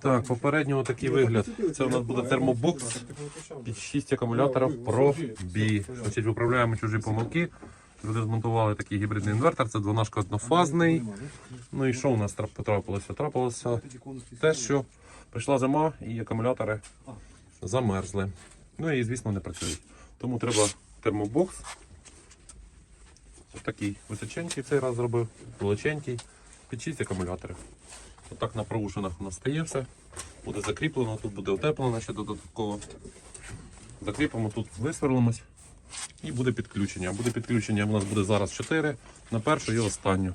Так, попередньо такий вигляд. Це у нас буде термобокс під 6 акумуляторів Pro Значить, виправляємо чужі помилки. Люди змонтували такий гібридний інвертор, це двонашка однофазний. Ну і що у нас трап- потрапилося? Трапилося те, що прийшла зима і акумулятори замерзли. Ну і, звісно, не працюють. Тому треба термобокс. Ось такий височенький цей раз зробив, величенький, під 6 акумуляторів. Отак на проушинах у нас стає все. Буде закріплено, тут буде утеплено ще додатково. Закріпимо, тут висверлимось і буде підключення. Буде підключення у нас буде зараз 4 на першу і останню.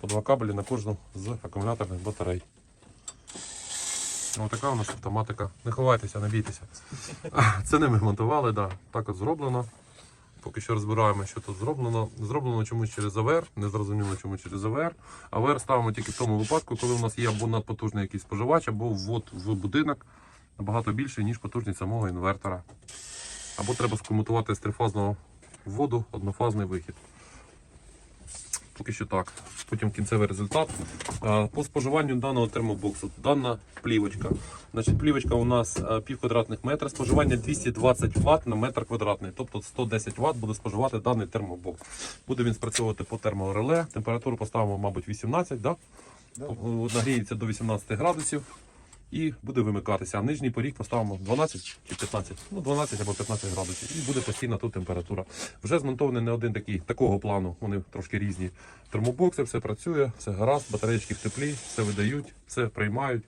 По два кабелі на кожну з акумуляторних батарей. Ось така у нас автоматика. Не ховайтеся, не бійтеся. Це не ми монтували, да. так от зроблено. Поки що розбираємо, що тут зроблено. Зроблено чомусь через АВР, не зрозуміло чому через АВР. АВР ставимо тільки в тому випадку, коли у нас є або надпотужний якийсь споживач, або ввод в будинок набагато більший, ніж потужність самого інвертора. Або треба скомутувати з трифазного вводу однофазний вихід. Поки що так. Потім кінцевий результат. По споживанню даного термобоксу. Дана плівочка. Значить, плівочка у нас а, пів квадратних метра, споживання 220 Вт на метр квадратний, тобто 110 Вт буде споживати даний термобокс. Буде він спрацьовувати по термореле. Температуру поставимо, мабуть, 18, да? О, нагріється до 18 градусів і буде вимикатися. А нижній поріг поставимо 12 чи 15, ну 12 або 15 градусів. І буде постійна тут температура. Вже змонтований не один такий такого плану, вони трошки різні. Термобокси, все працює, все гаразд, батареєчки в теплі, все видають, все приймають.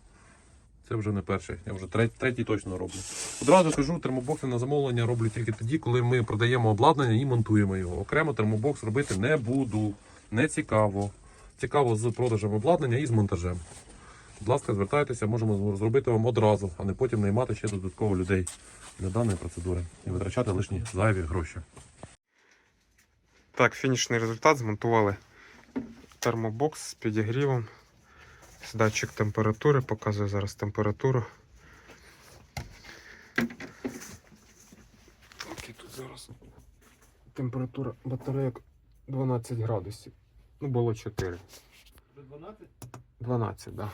Це вже не перший, я вже третій, третій точно роблю. Одразу кажу, термобокси на замовлення роблю тільки тоді, коли ми продаємо обладнання і монтуємо його. Окремо термобокс робити не буду. Не цікаво. Цікаво з продажем обладнання і з монтажем. Будь ласка, звертайтеся, можемо зробити вам одразу, а не потім наймати ще додатково людей для даної процедури і витрачати лишні зайві гроші. Так, фінішний результат змонтували термобокс з підігрівом. Датчик температури, показує зараз температуру. Так, і тут зараз температура батарейок 12 градусів. Ну, було 4. 12? 12, так. Да.